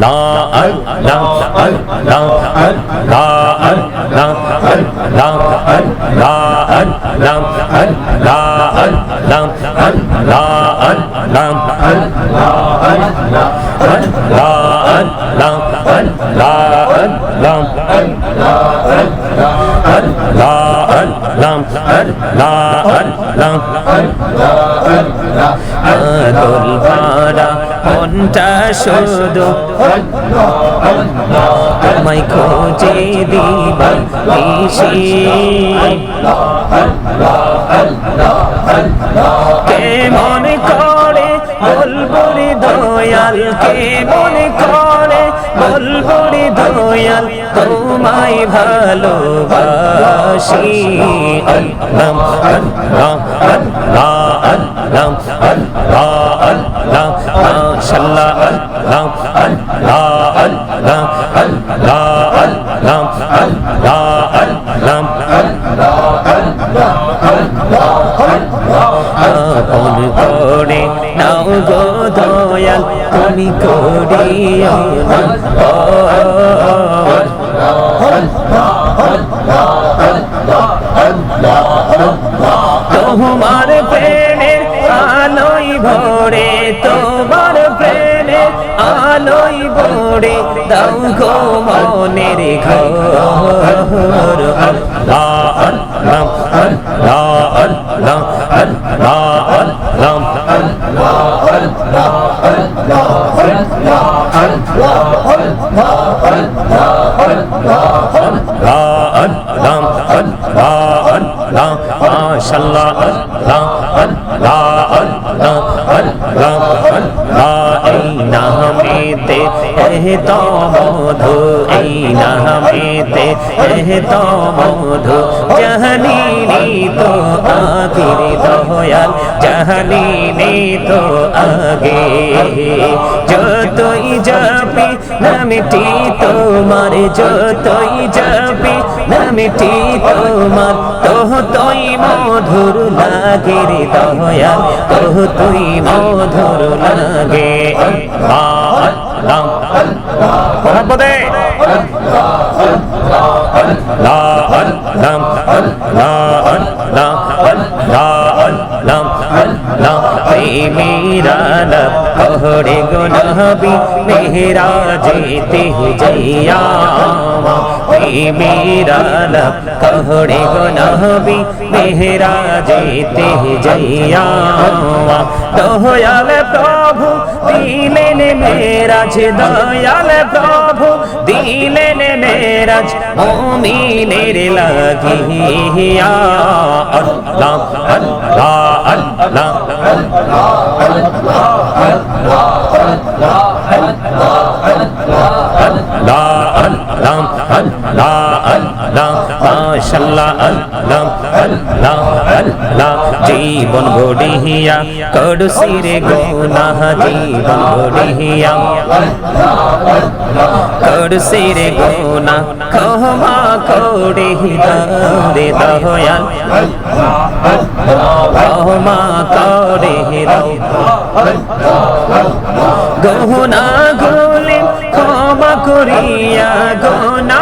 لا মনটা শুধু তোমায় খোঁজে দিবা নিশি কে মনে করে বলব রে দয়াল কে মনে করে বলব রে দয়াল, তোমায় ভালোবাসি। আল্লাহ আল্লাহ আল্লাহ। আল্লাহ আল্লাহ আল্লাহ মাশাআল্লাহ আল্লাহ আল্লাহ আল্লাহ আল্লাহ আল্লাহ আল্লাহ গো দয়াল তুমি করিও তোমার প্রেমে আলোই ভরে দাও গো মনের ঘর। আল্লাহ আল্লাহ আল্লাহ আল্লাহ আল্লাহ আল্লাহ মাশাল্লাহ আল্লাহ আল্লাহ আল্লাহ আল্লাহ এই নামেতে এহ তো মধু এই নামেতে এহ তো মধু জাহানি তো আখির দয়াল জাহানি তো আগে যতই যাবি নামটি তোমার যতই যাবি নামটি তোমার তোহ তুই মধুর লাগে রে দয়াল তোহ তুই মধুর লাগে মোহাম্মদে লা আল্লাহ আল্লাহ আল্লাহ আল্লাহ মিরান ওহরে গো নবী মেহরাজেতে যাইয়া মিরান ওহরে গো নবী মেহরাজেতে যাইয়া দয়াল প্রভু দিলেন মেরাজ দয়াল প্রভু দিলেন মেরাজ মোমিনের লাগিয়া মাশাআল্লাহ, আল্লাহ আল্লাহ আল্লাহ। জীবন গড়িয়া করসিরে গুনাহ জীবন গড়িয়া। করসিরে গুনাহ ক্ষমা করে দরে দয়াল। ক্ষমা করে গহনা গোলে ক্ষমা করিয়া গহনা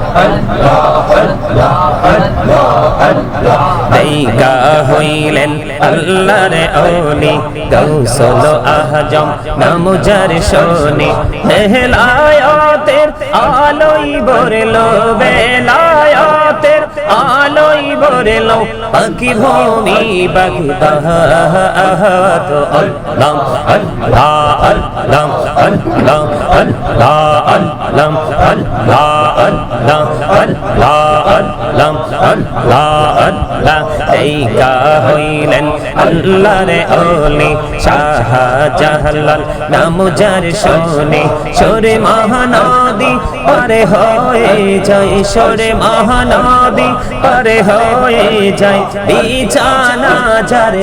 দেখা হইলেন আল্লাহর অলি গৌসল আহজম নামুজার শোনে হেলায়াতের আলোই বরলো বেলায়াতের আলোই বরলো পাখি ভূমি আল্লাহ আল্লাহ দেখা হইলেন জাহালাল নামুজার শোনে, সরে মহানদী, পারে হয়ে যায় সরে মহানদী। নদী পারে হয়ে যায় বিছানা যার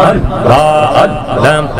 আল্লাহ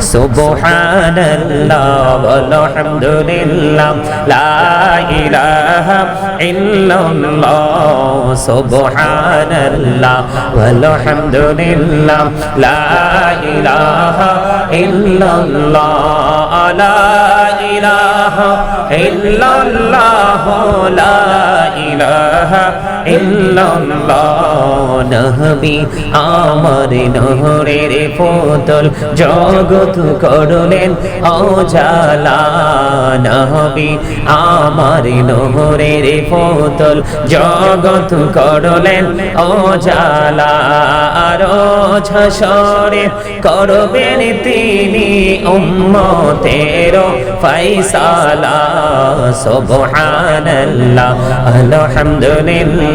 سبحان الله والحمد لله لا إله إلا الله سبحان الله والحمد لله لا إله إلا الله لا إله إلا الله لا إله ইল্লাল্লাহ নবী আমার নহরের ফতল জগত করলেন অজালা নবী আমার নহরের ফতল জগত করলেন অজালা রছরে করবেন তিনি উম্মতের ফাইসালা সুবহানাল্লাহ, আলহামদুলিল্লাহ।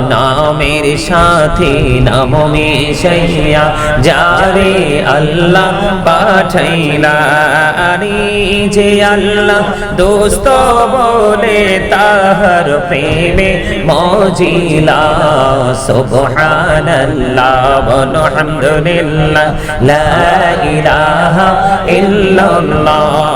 নামের সাথে নাম মিশাইয়া, যারে আল্লাহ পাঠাইলা। যে আল্লাহ দোস্ত বলে, তাহার প্রেমে মজিলা। সুবহানাল্লাহ আলহামদুলিল্লাহ লা ইলাহা ইল্লাল্লাহ।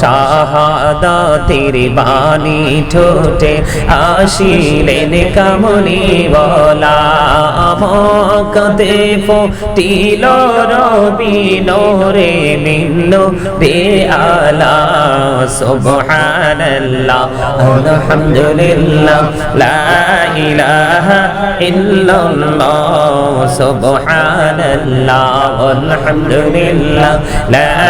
শাহাদাতের বাণী ঠোঁটে আসিলেন কামনি বলা। মকদে ফটিল রবি নোরে মিন্ন রে আলা সুবহানাল্লাহ, আলহামদুলিল্লাহ, লা ইলাহা ইল্লাল্লাহ, সুবহানাল্লাহ, আলহামদুলিল্লাহ, লা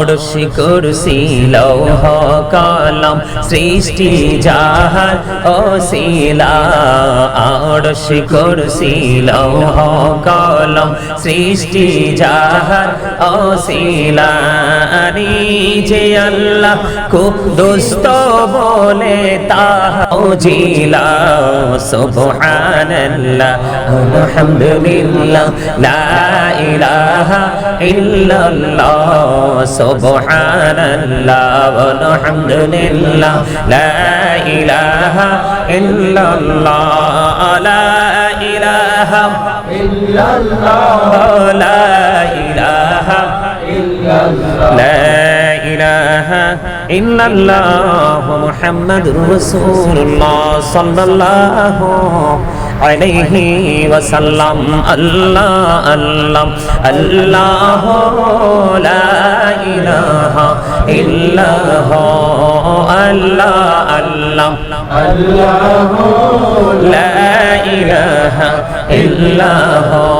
আড়শি কুরসি, লৌহ কলম সৃষ্টি যাহার অশিলা। আড়শি কুরসি, লৌহ কলম সৃষ্টি যাহার অশিলা। যে আল্লাহ খুব দুস্ত বলে তাহিলা সুবহানাল্লাহ, আলহামদুলিল্লাহ, লা ইলাহা illallah subhanallah walhamdulillah la ilaha illallah la ilaha illallah la ilaha illallah la ilaha illallah muhammadur rasulullah sallallahu আলাইহি ওয়াসাল্লাম আল্লাহ আল্লাহ আল্লাহ লা ইলাহা ইল্লাহ আল্লাহ আল্লাহ আল্লাহ লা ইলাহা ইল্লাহ।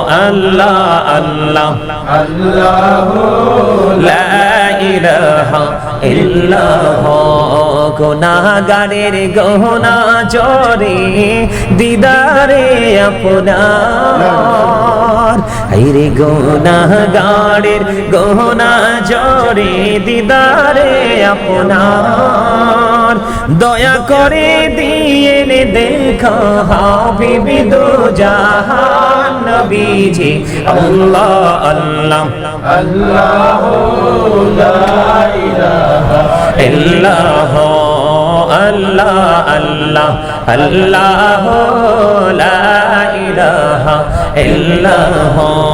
আল্লাহ আল্লাহ। ইল্লাল্লাহ। গুনাহগারের গহনা চরে দিদারে আপনার। হাইরে গুনাহগারের গহনা চরে দিদারে আপনার। দয়া করে দিয়ে দেখা হাবিবি দো জাহান নবীজি আল্লাহ আল্লাহ। ইল্লাহ আল্লাহ আল্লাহ। আল্লাহ লা ইলাহা ইল্লাহ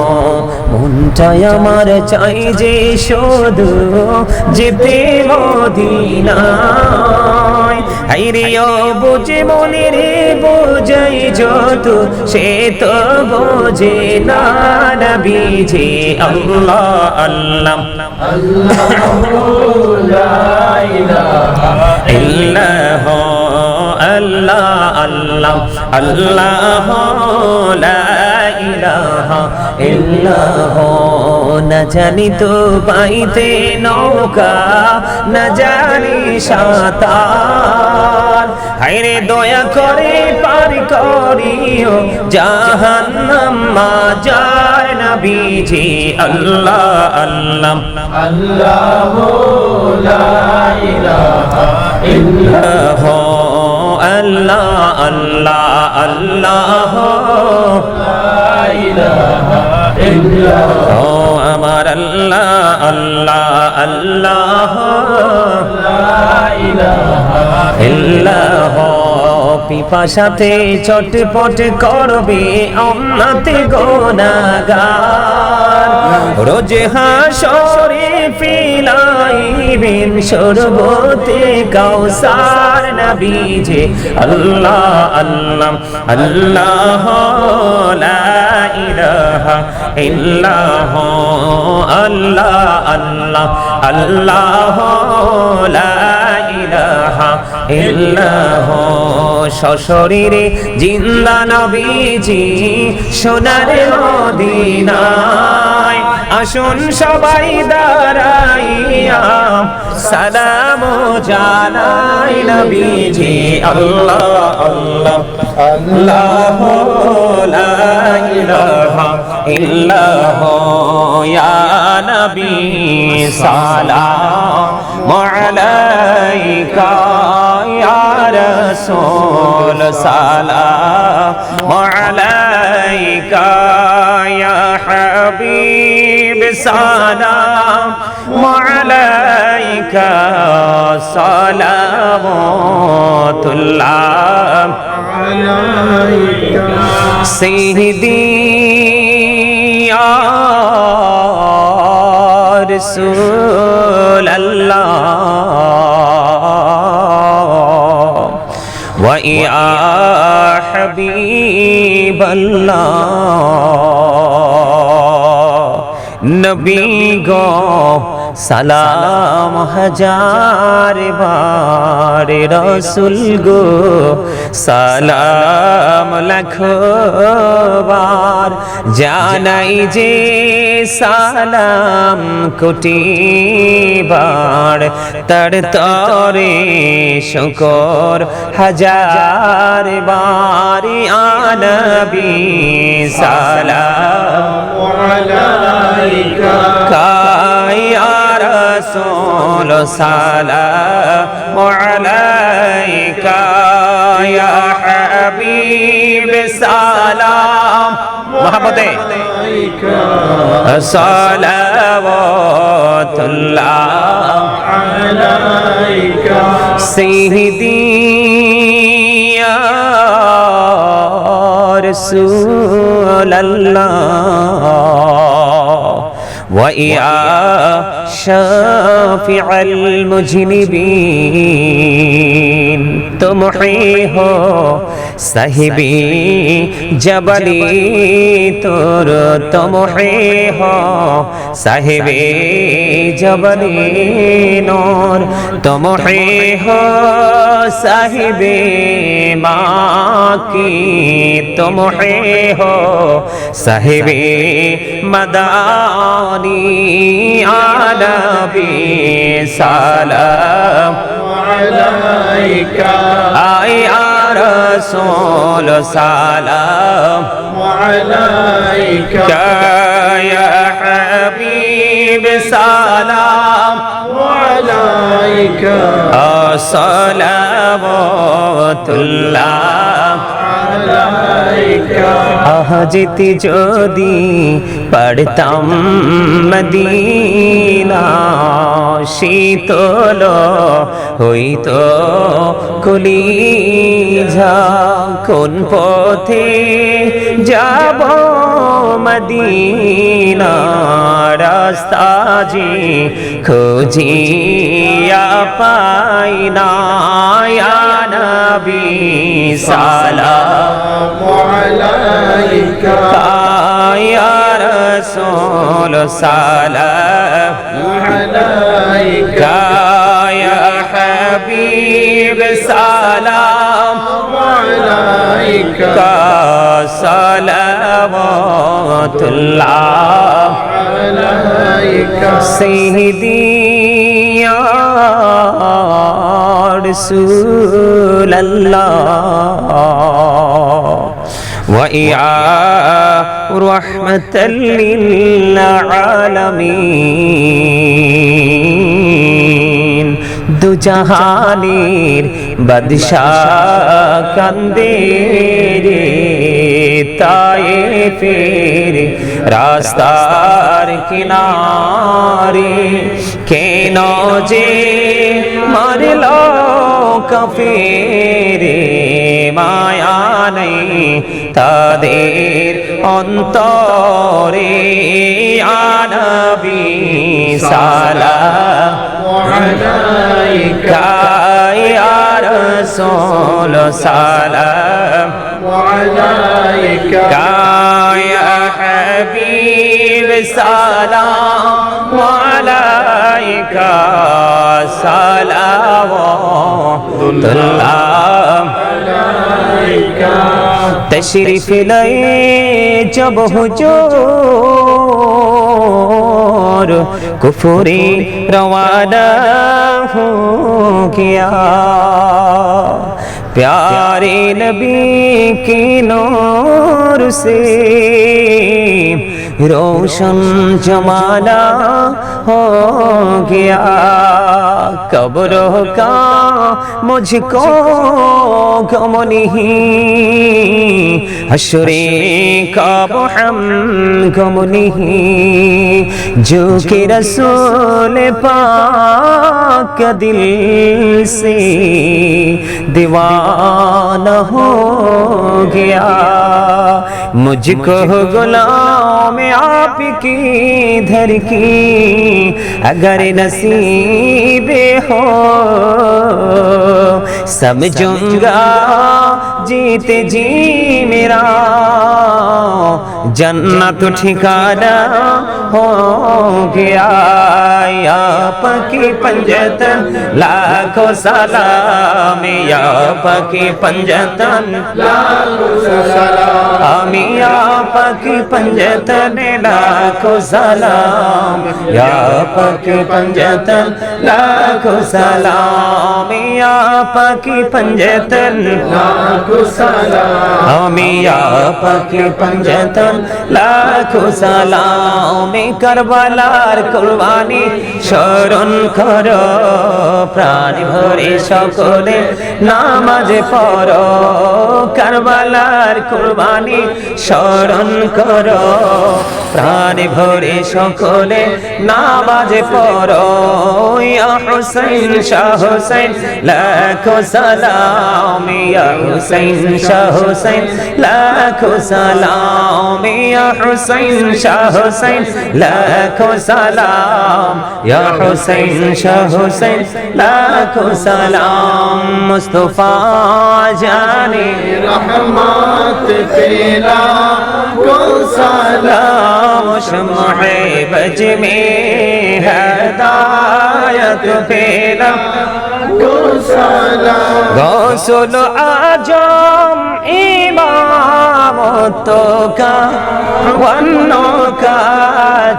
মনটাই আমার চাই যে শুধু যেতে মদিনায়। বুঝে মনে রে বোঝাই যত সে তো বোঝে না নবীজি আল্লাহ আল্লাহ। আল্লাহ আল্লাহ। আল্লাহ লা ইলাহা ইল্লাহ না জানি তো পাইতে নৌকা না জানি সাঁতার। হায়রে দয়া করে পার করিও জাহান্নাম মা যায় না বিজি আল্লাহ আল্লাহ ইল্লাহ। আল্লাহ আল্লাহ আল্লাহ। ও আমার আল্লাহ আল্লাহ আল্লাহ। ইল্লাহ পিপাসাতে চটপট করবে অন্নাতে গোনাগার। রোজ হাসরে ফিলাইবেন সরবতে কাউসার নবীজে। আল্লাহ আল্লাহ আল্লাহ, লা ইলাহা ইল্লাহ আল্লাহ আল্লাহ আল্লাহ, লা ইলাহা ইল্লাহ সশরীরে জিন্দা নবীজি সোনারে মদিনায় আসুন সবাই দাঁড়াইয়া, সালাম জানাই নবীজি, আল্লাহ আল্লাহ আল্লাহ লা ইলাহা ইল্লাহ, ইয়া নবী, সালাম আলাইকা, ইয়া রাসূল, সালাম আলাইকা, ইয়া হাবিব। سلام عليك سلام الله عليك سيدي يا رسول الله ويا حبيب الله. নবী গো সালাম হাজার বার রসুল গো সালাম লাখো বার জানাই যে সালাম কোটি বার তার তরে শকর হাজার বার আনবি সালাম। يا رسول سلام عليك يا حبيب سلام محبته صلوات الله عليك سيدي يا رسول الله. ويا شافع المجنبين. تمحي हो সাহিবি জবলি তোর তমহে হ। সাহিবি জবলি নোর তমহে হ। সাহিবি মাকি তমহে হ। সাহিবি মদানি আলবি সাল আয় আ رسول سلام. وعليك يا حبيب سلام. وعليك صلوات যেতে যদি পড়তাম মদিনা, শীতল হইতো কুলি ঝা কোন পথে যাব মদিনা? রাস্তা যে খুঁজিয়া পাই না نبي سلام عليك. يا رسول سلام عليك. يا حبيب سلام عليك. صلوات عليك. علیکہ سیدی یا رسول الله ويا رحمة للعالمين. দু জাহানের বাদশাহ কান্দে রে, তায়ে ফের রাস্তার কিনারে, কেন যে মারল কফেরে মায়া নেই তাদের অন্তরে, আনবি সালা وعليك يا رسول سلام يا حبيب سلام عليك صلوات الله عليك تشریف لائے جب حجور کفری روانہ ہو گیا۔ پیارے نبی کی نور سے روشن جمالہ ہو گیا۔ قبروں کا مجھ کو گم نہیں حشرے کا ہم گم نہیں جو کہ رسول پاک دل سے دیوانہ ہو گیا۔ مجھ کو غلام آپ کی دھر کی۔ اگر نصیب ہو سمجھوں گا جیتے جی میرا۔ جنت ٹھکانا ہو گیا، یا پکی پنجتن، لاکھوں سلام، یا پکی پنجتن۔ لاکھوں سلام یا پکی پنجتن، لاکھوں سلام۔ یا پکی پنجتن، لاکھوں سلام۔ یا پکی আপাকে পঞ্জতন লাখো সালাম আমি আপাকে পঞ্জতন লাখো সালাম কারবালার কুরবানি স্মরণ কর প্রাণ ভরে সকলে নামাজ পড়ো কারবালার কুরবানি স্মরণ করো প্রাণ ভরে সকলে নামাজ পড়ো ইয়া হুসাইন শাহ হুসাইন লাখো সালাম ইয়া হুসাইন শাহ হুসাইন লাখো সালাম ইয়া হুসাইন শাহ হুসাইন লাখো সালাম ইয়া হুসাইন শাহ হুসাইন লাখো সালাম। মুস্তাফা জানে রহমত পেলা কো সালাম? শমহ بج میں ہدایت গোসল আজম ইমামতো কা বন্নো কা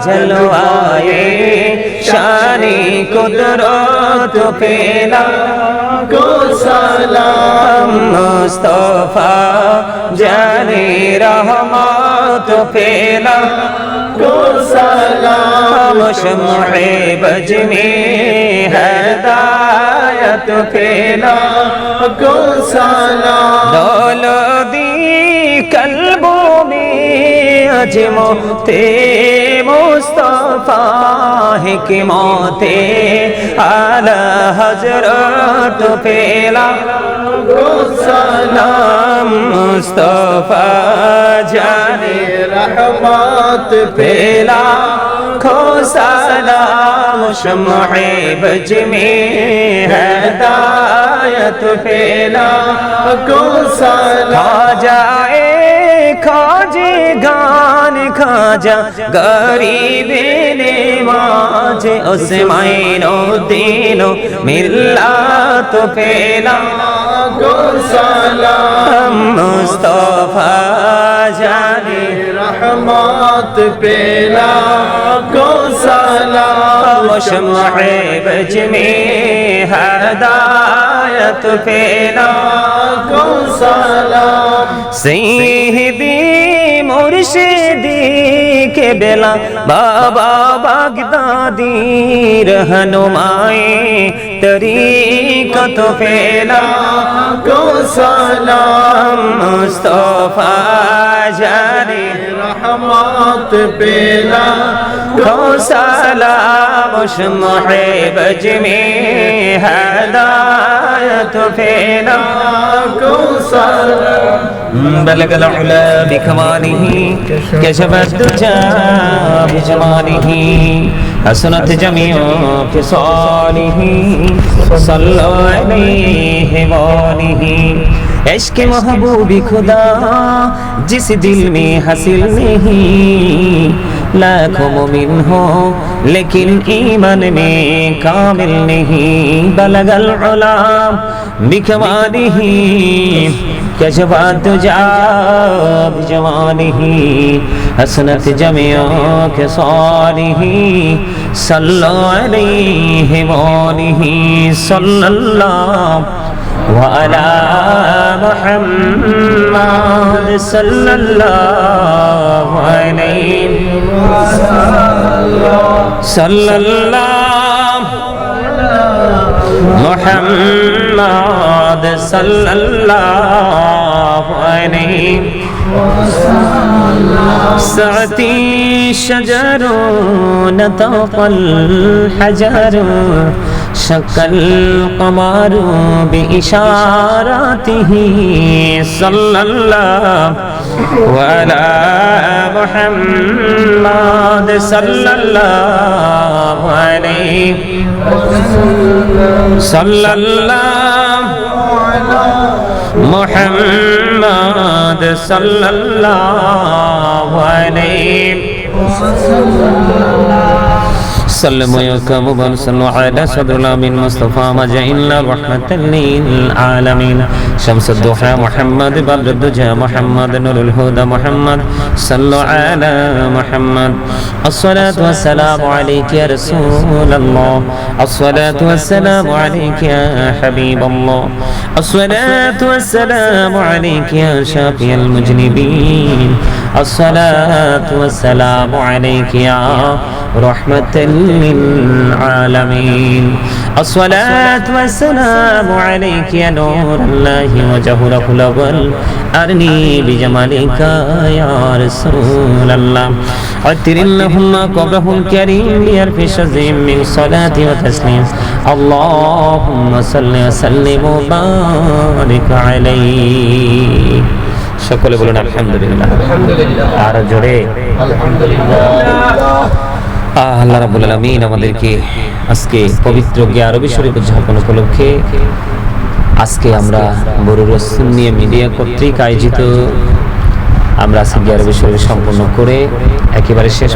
জলওয়ায়ে শানি কুদরত পেলা। গোসালাম মুস্তফা, জানি রহমত পেলা। গোসালাম শমে বজমে হদা হায়াত ফেরা গোসালা। দলদি কলবো মে আজ মোতে মুস্তফা ہے کہ موتے আলা হজরত পেলা সালাম মুস্তফা জানে রহমত পেলা लाखो सलाम शमहे बज में है दायत फैला को सला जाए खाजे गान खाजा गरीबे ने माजे उस मायनो दीनो मिला तो फैला সালাম। মুস্তফা জানে রহমত পেলা। গো সালাম। শমে বজ মে হদায়ত পেলা। গো সালাম। সিহদি মুর্শিদি কে বেলা। বাবা বাগদাদির হনুমায়ে তরিকত ফেলা সালাম মুস্তফা জারি مات پیلا دو سلام شمحب جمی هدایت پیلا کو سلام بلغ العلا بكماله كشف الدجى بجماله حسنت جميع خصاله صلى عليه وآله عشق محبوب خدا جس دل میں حاصل نہیں ही लाखों मुमिन हो लेकिन ईमान में कामिल नहीं बलगल गुलाम बिकवानी ही कशवा तुजाब जवानी ही हसनत जमिया के सारी ही सल्लल्लाहु अलैहि सल्लल्लाहु وعلى محمد صلى الله عليه صلى الله محمد صلى الله عليه سعتي شجر نطق الحجر شق القمر بإشاراته صلى الله وعلى محمد صلى الله عليه صلى الله محمد صلى الله عليه سلم ويكم وصلوا على صدر الأمين مصطفى مجعلنا رحمة للعالمين. شمس الضحى محمد بدر الدجى محمد نور الهدى محمد صلوا على محمد. الصلاة والسلام عليك يا رسول الله. الصلاة والسلام عليك يا حبيب الله. الصلاة والسلام عليك يا شافي المذنبين الصلاة والسلام عليك يا رحمة للعالمين الصلاة والسلام عليك يا نور الله وجهه الأول أرني بجمالك يا رسول الله عطر اللهم قبره الكريم بألف شزيم من صلاة وتسليم اللهم صل وسلم وبارك عليه সকলে বলুন আলহামদুলিল্লাহ আর জোরে আহ, আল্লাহ রাবুল আলমিন আমাদেরকে আজকে পবিত্র আরবি শরীফ উদযাপন উপলক্ষে আজকে আমরা বড় রসুন নিয়ে মিডিয়া কর্তৃক আয়োজিত আমরা আজকে আরবি শরীফ সম্পন্ন করে একেবারে শেষ